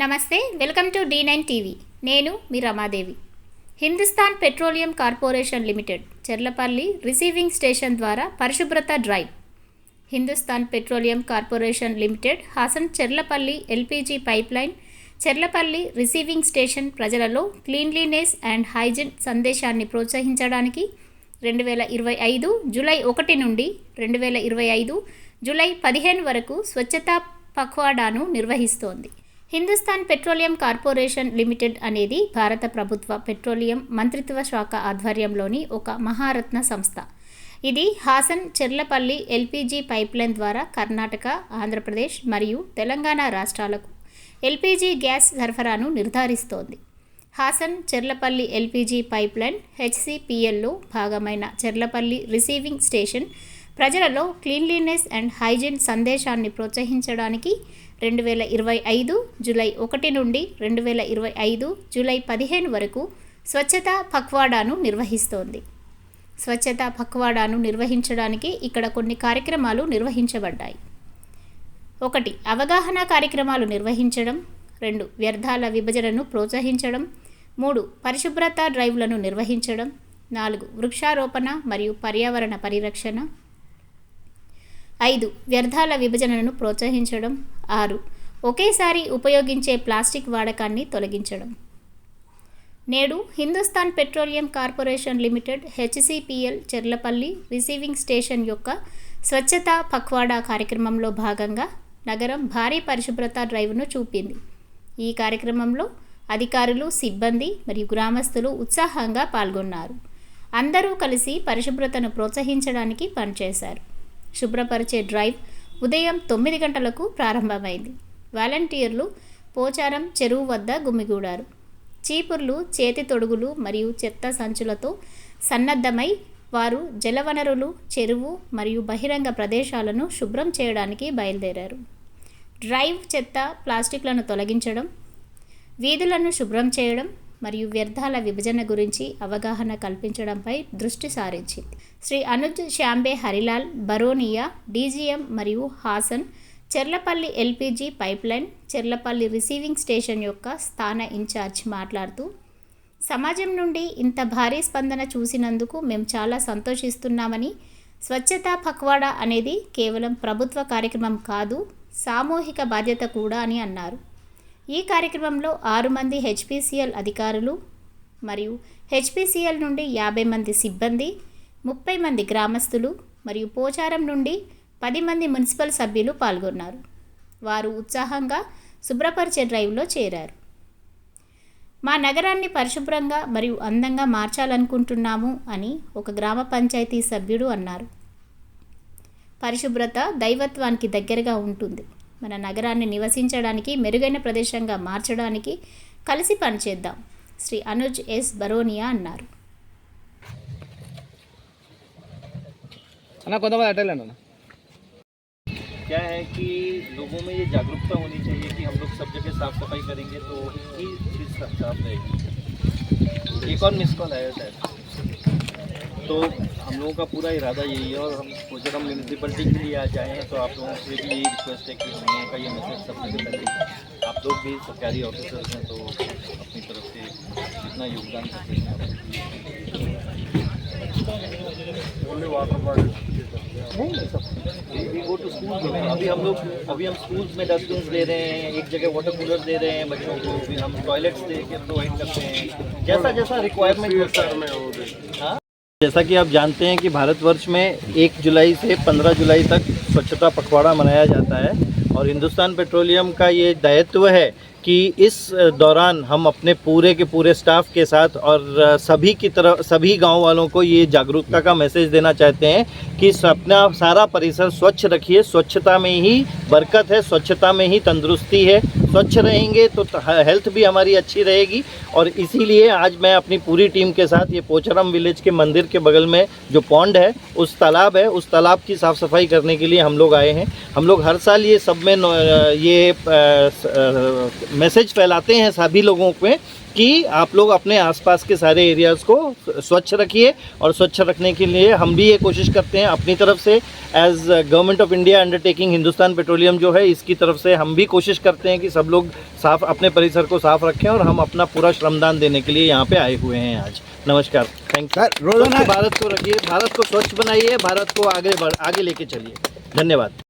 నమస్తే welcome to D nine TV. నేను మీ Ramadevi. Hindustan petroleum corporation limited Cherlapalli receiving station ద్వారా పరిశుభ్రత drive. Hindustan petroleum corporation limited Hassan Cherlapalli LPG pipeline Cherlapalli receiving station ప్రజలలో cleanliness and hygiene సందేశాన్ని ప్రోత్సహించడానికి రెండు వేల ఇరవై ఐదు జూలై ఒకటి నుండి రెండు వేల ఇరవై ఐదు జూలై పదిహేను వరకు స్వచ్ఛతా పక్వాడాను నిర్వహిస్తోంది. హిందుస్థాన్ పెట్రోలియం కార్పొరేషన్ లిమిటెడ్ అనేది భారత ప్రభుత్వ పెట్రోలియం మంత్రిత్వ శాఖ ఆధ్వర్యంలోని ఒక మహారత్న సంస్థ. ఇది హాసన్ చెర్లపల్లి ఎల్పిజి పైప్లైన్ ద్వారా కర్ణాటక ఆంధ్రప్రదేశ్ మరియు తెలంగాణ రాష్ట్రాలకు ఎల్పిజి గ్యాస్ సరఫరాను నిర్ధారిస్తోంది. హాసన్ చెర్లపల్లి ఎల్పిజి పైప్లైన్ హెచ్సిపిఎల్లో భాగమైన చెర్లపల్లి రిసీవింగ్ స్టేషన్ ప్రజలలో క్లీన్లీనెస్ అండ్ హైజీన్ సందేశాన్ని ప్రోత్సహించడానికి రెండు వేల ఇరవై ఐదు జూలై ఒకటి నుండి రెండు వేల ఇరవై ఐదు జూలై పదిహేను వరకు స్వచ్ఛతా పక్వాడాను నిర్వహిస్తోంది. స్వచ్ఛతా పక్వాడాను నిర్వహించడానికి ఇక్కడ కొన్ని కార్యక్రమాలు నిర్వహించబడ్డాయి. ఒకటి అవగాహన కార్యక్రమాలు నిర్వహించడం. రెండు వ్యర్థాల విభజనను ప్రోత్సహించడం. మూడు పరిశుభ్రత డ్రైవ్లను నిర్వహించడం. నాలుగు వృక్షారోపణ మరియు పర్యావరణ పరిరక్షణ. ఐదు వ్యర్థాల విభజనను ప్రోత్సహించడం. ఆరు ఒకేసారి ఉపయోగించే ప్లాస్టిక్ వాడకాన్ని తొలగించడం. నేడు Hindustan petroleum corporation limited HCPL Cherlapalli receiving station యొక్క స్వచ్ఛతా పక్వాడా కార్యక్రమంలో భాగంగా నగరం భారీ పరిశుభ్రత డ్రైవ్ను చూపింది. ఈ కార్యక్రమంలో అధికారులు సిబ్బంది మరియు గ్రామస్తులు ఉత్సాహంగా పాల్గొన్నారు. అందరూ కలిసి పరిశుభ్రతను ప్రోత్సహించడానికి పనిచేశారు. శుభ్రపరిచే డ్రైవ్ ఉదయం తొమ్మిది గంటలకు ప్రారంభమైంది. వాలంటీర్లు పోచారం చెరువు వద్ద గుమిగూడారు. చీపుర్లు చేతి తొడుగులు మరియు చెత్త సంచులతో సన్నద్ధమై వారు జలవనరులు చెరువు మరియు బహిరంగ ప్రదేశాలను శుభ్రం చేయడానికి బయలుదేరారు. డ్రైవ్ చెత్త ప్లాస్టిక్లను తొలగించడం వీధులను శుభ్రం చేయడం మరియు వ్యర్థాల విభజన గురించి అవగాహన కల్పించడంపై దృష్టి సారించింది. శ్రీ అనుజ్ శాంబే హరిలాల్ బరోనియా డీజీఎం మరియు Hassan Cherlapalli LPG pipeline Cherlapalli receiving station యొక్క స్థాన ఇన్ఛార్జ్ మాట్లాడుతూ సమాజం నుండి ఇంత భారీ స్పందన చూసినందుకు మేము చాలా సంతోషిస్తున్నామని స్వచ్ఛతా పక్వాడా అనేది కేవలం ప్రభుత్వ కార్యక్రమం కాదు సామూహిక బాధ్యత కూడా అని అన్నారు. ఈ కార్యక్రమంలో ఆరు మంది హెచ్పిసిఎల్ అధికారులు మరియు హెచ్పిసిఎల్ నుండి యాభై మంది సిబ్బంది ముప్పై మంది గ్రామస్తులు మరియు పోచారం నుండి పది మంది మున్సిపల్ సభ్యులు పాల్గొన్నారు. వారు ఉత్సాహంగా శుభ్రపరిచే డ్రైవ్లో చేరారు. మా నగరాన్ని పరిశుభ్రంగా మరియు అందంగా మార్చాలనుకుంటున్నాము అని ఒక గ్రామ పంచాయతీ సభ్యుడు అన్నారు. పరిశుభ్రత దైవత్వానికి దగ్గరగా ఉంటుంది. మన నగరాన్ని నివసించడానికి మెరుగైన ప్రదేశంగా మార్చడానికి కలిసి పనిచేద్దాం శ్రీ అనుజ్ ఎస్ బరోనియా అన్నారు అన్న కొంతమంది అటెల్ అన్న क्या है कि लोगों में ये जागरूकता होनी चाहिए कि हम लोग सब जगह साफ सफाई करेंगे तो ही चीज़ सा- साफ रहेगी एक और मिस कॉल आया शायद तो हम लोगों का पूरा इरादा यही है और हम कोचरम म्यूनसिपलिटी के लिए आज आए हैं तो आप लोगों से भी यही रिक्वेस्ट है कि हम लोगों का ये मैसेज सबसे पहले आप लोग भी सरकारी ऑफिसर्स हैं तो अपनी तरफ़ से जितना योगदान कर सकते हैं। अभी हम लोग अभी हम स्कूल्स में डस्टबिन दे रहे हैं एक जगह वाटर कूलर दे रहे हैं बच्चों को फिर हम टॉयलेट्स दे के प्रोवाइड करते हैं। जैसा जैसा रिक्वायरमेंट होता है। हाँ? जैसा कि आप जानते हैं कि भारतवर्ष में एक जुलाई से 15 जुलाई तक स्वच्छता पखवाड़ा मनाया जाता है और हिंदुस्तान पेट्रोलियम का ये दायित्व है कि इस दौरान हम अपने पूरे के पूरे स्टाफ के साथ और सभी की तरफ़ सभी गाँव वालों को ये जागरूकता का मैसेज देना चाहते हैं कि अपना सारा परिसर स्वच्छ रखिए। स्वच्छता में ही बरकत है, स्वच्छता में ही तंदुरुस्ती है। स्वच्छ रहेंगे तो हेल्थ भी हमारी अच्छी रहेगी। और इसीलिए आज मैं अपनी पूरी टीम के साथ ये पोचरम विलेज के मंदिर के बगल में जो पौंड है, उस तालाब है, उस तालाब की साफ़ सफ़ाई करने के लिए हम लोग आए हैं। हम लोग हर साल ये सब में ये मैसेज फैलाते हैं सभी लोगों में कि आप लोग अपने आसपास के सारे एरियाज़ को स्वच्छ रखिए और स्वच्छ रखने के लिए हम भी ये कोशिश करते हैं अपनी तरफ़ से as government of India undertaking Hindustan petroleum जो है इसकी तरफ़ से हम भी कोशिश करते हैं कि सब लोग साफ़ अपने परिसर को साफ़ रखें और हम अपना पूरा श्रमदान देने के लिए यहाँ पे आए हुए हैं आज। नमस्कार। थैंक यू सर रोज़ाना भारत को रखिए भारत को स्वच्छ बनाइए भारत को आगे बढ़ आगे लेके चलिए। धन्यवाद।